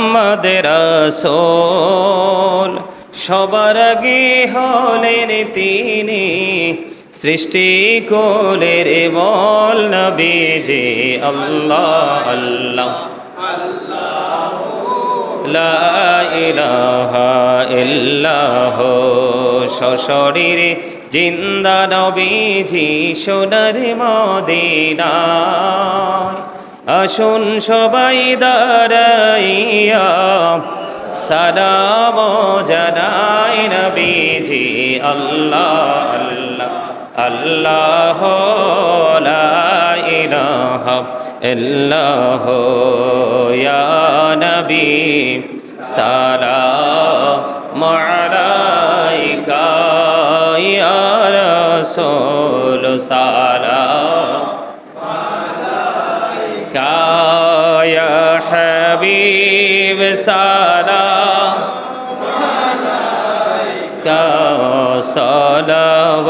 মোহাম্মদ রসোল সবার আগে হলেন তিনি সৃষ্টি কোলের বল যে আল্লাহ আল্লাহ। লা ইলাহা ইল্লাহ। সশরীরে জিন্দা নবীজি সোনার মদিনায়। আসুন সবাই দাঁড়াইয়া, সালাম জানাই নবীজি, আল্লাহ আল্লাহ আল্লাহ লা ইলাহা ইল্লাহ ইয়া নবী, সালাম আলাইকা ইয়া রাসূল, সালাম হাবিব সারা সলব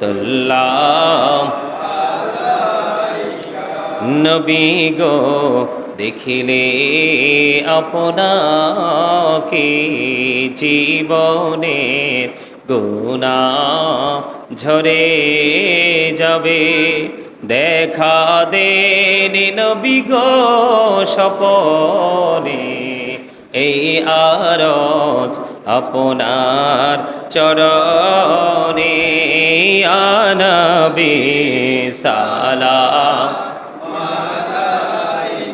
তুল্লাম নবী গো দেখিলে আপনাকে জীবনের গুণা ঝরে যাবে। দেখা দেন নবী গো সপনে। এই আরজ আপনার চরণে আনবি সালাম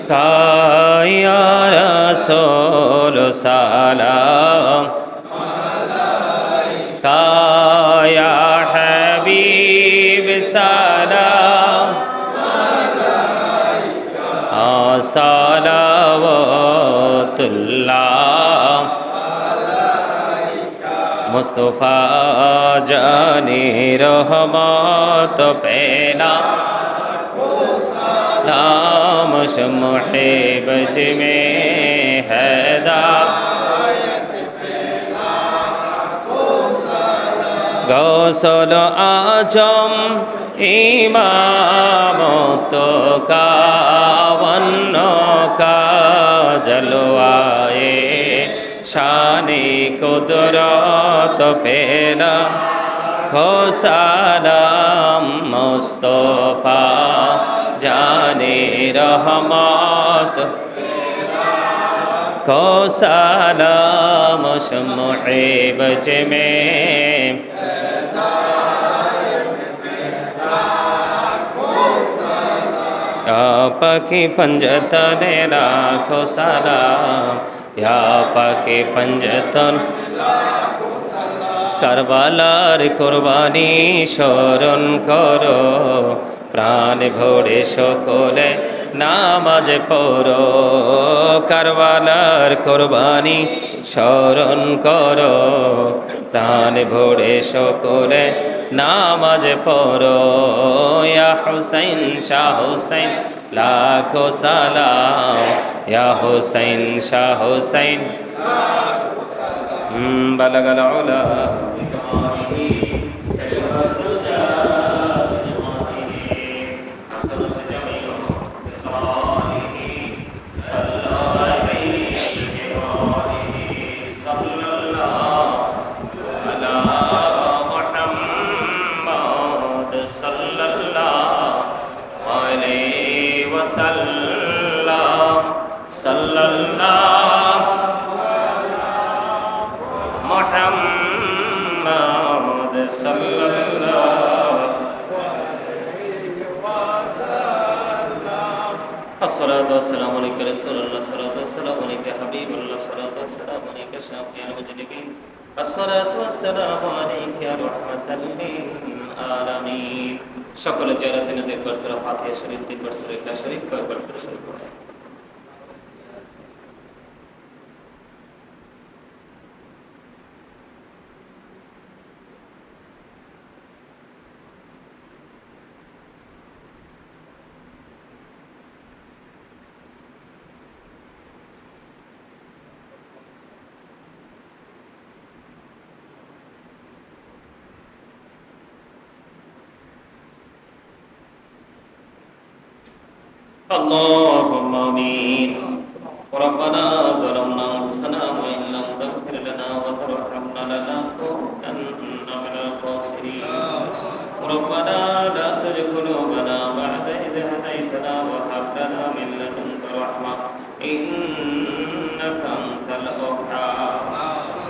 কায়া রসোল সালাম। কায়া সালাওয়াতুল্লাহ। মুস্তফা জানি রহমত পেলা। নাম সমহে বজ মে হদা। গৌসল আজম ইমামত কাবন্ন কাজলওয়ায়ে শানি কুদরত পেলা। খোসালাম মুস্তফা জানে রহমত। খোসালাম সময়ে বজমে পাখি পঞ্জতনে রাখো সালাম পাখি পঞ্জতন কারবালার কোরবানি স্মরণ করো প্রাণ ভোরে সকলে নামাজ পড়ো কারবালার কোরবানি স্মরণ করো প্রাণ ভোরে সকলে নামাজ পড়ো হুসাইন শাহ হুসাইন লাখো সালাম ইয়া হুসাইন শাহ হুসাইন بلغ العلا وسلم صلى الله محمد صلى الله الصلاة والسلام عليك رسول الله الصلاة والسلام عليك حبيب الله الصلاة والسلام عليك شافي المجرمين الصلاة والسلام عليك رحمة للعالمين সকলে যারা তিনি দেখবার সুরা ফাতিহা শরীফ তিন ইখলাস শরীফ কয়েকবার করে শুরু اللهم امين ربنا ظلمنا أنفسنا وإن لم تغفر لنا وترحمنا لنكونن من الخاسرين ربنا لا تزغ قلوبنا بعد إذ هديتنا وهب لنا من لدنك رحمة إنك أنت الوهاب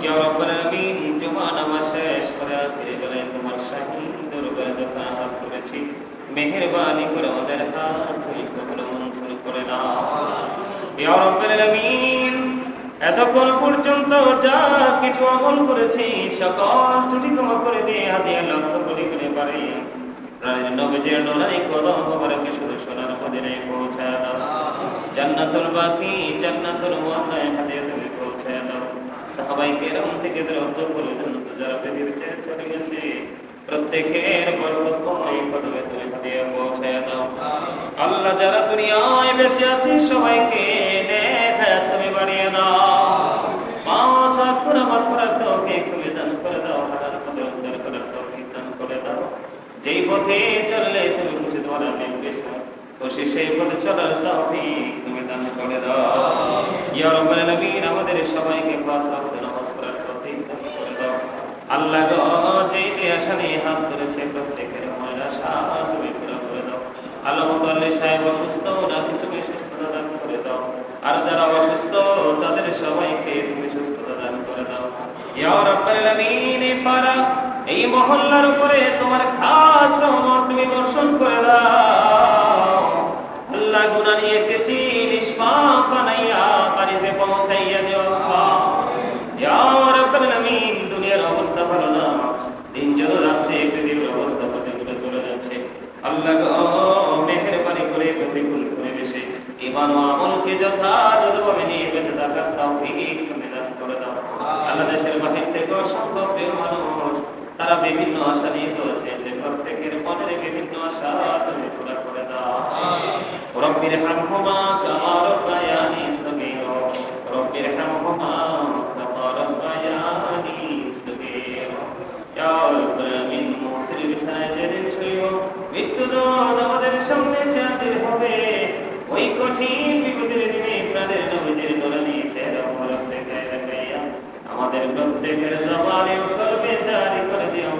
يا رب العالمين জুমা নামাজ শেষ করে আখিরে বেলায় তোমার শাহী দরবারে দোকান হাত তুলেছি মেহেরবানি করে আমাদের হাত কবুল মঞ্জুর করে নাও। ইয়া রব্বুল আলামিন, এতক্ষণ পর্যন্ত যা কিছু আমল করেছি, সকল ত্রুটি ক্ষমা করে দিয়ে হাদিয়া লক্ষ্য করে করে পারে। প্রাণের নবজের নোরানি কদম মোবারকে শুধু সোনার মদিনায় পৌঁছায় দাও। জান্নাতুল বাকি, জান্নাতুল মুআল্লায় হাদিয়া তুমি পৌঁছায় দাও। সাহাবাই কেরাম থেকে দ্রব্য পর্যন্ত যারা ছেড়ে চলে গেছে প্রত্যেকের বরকতময় কদমে তুমি হাদিয়া পৌঁছায় দাও। আল্লাহ যারা দুনিয়ায় বেঁচে আছে, সবাইকে তুমি বাড়িয়ে দাও। পাঁচ নামাজ পড়ার তৌফিক তুমি দান করে দাও উদ্ধার করার তৌফিক দান করে দাও। যেই পথে চললে তুমি খুশি, তোমার আমি খুশি সেই পথে চলার তৌফিক তুমি দান করে দাও। ইয়া রাব্বাল আলামিন, আমাদের সবাইকে পাঁচ ওয়াক্ত নামাজ পড়ার তৌফিক দান করে দাও। আল্লাহ গো হাত ধরেছে প্রত্যেকের করে দাও। সাহেব অসুস্থ করে দাও? আর যারা অসুস্থ, তাদের সবাইকে তুমি করে দাও। এই মহল্লার উপরে তোমার খাস রহমত তুমি বর্ষণ করে দাও। আল্লাহ নিয়ে এসেছি, নিষ্পাপ বানাইয়া রাব্বাল দুনিয়ার অবস্থা ভালো না। দিন যত যাচ্ছে পৃথিবীর অবস্থা প্রতিকূলে চলে যাচ্ছে। আল্লাহ মেহেরবানি করে প্রতিকূল পরিবেশে ইমান ও আমলকে যথাযথভাবে নিয়ে বেঁচে থাকার তৌফিক করে দাও। আল্লাহ দেশের বাহির থেকে অসংখ্য প্রিয় মানুষ তারা বিভিন্ন আশা নিয়ে রয়েছে যে প্রত্যেকের মনের বিভিন্ন আশা তুমি পুরা করে দাও। রব্বির হামহুমা কামা রব্বায়ানি কঠিন বিপদের দিনে প্রাণের নবীজির নুরানি চেহারা মোবারক দেখায় আমাদের প্রত্যেকের জবানে ও জারি করে দিও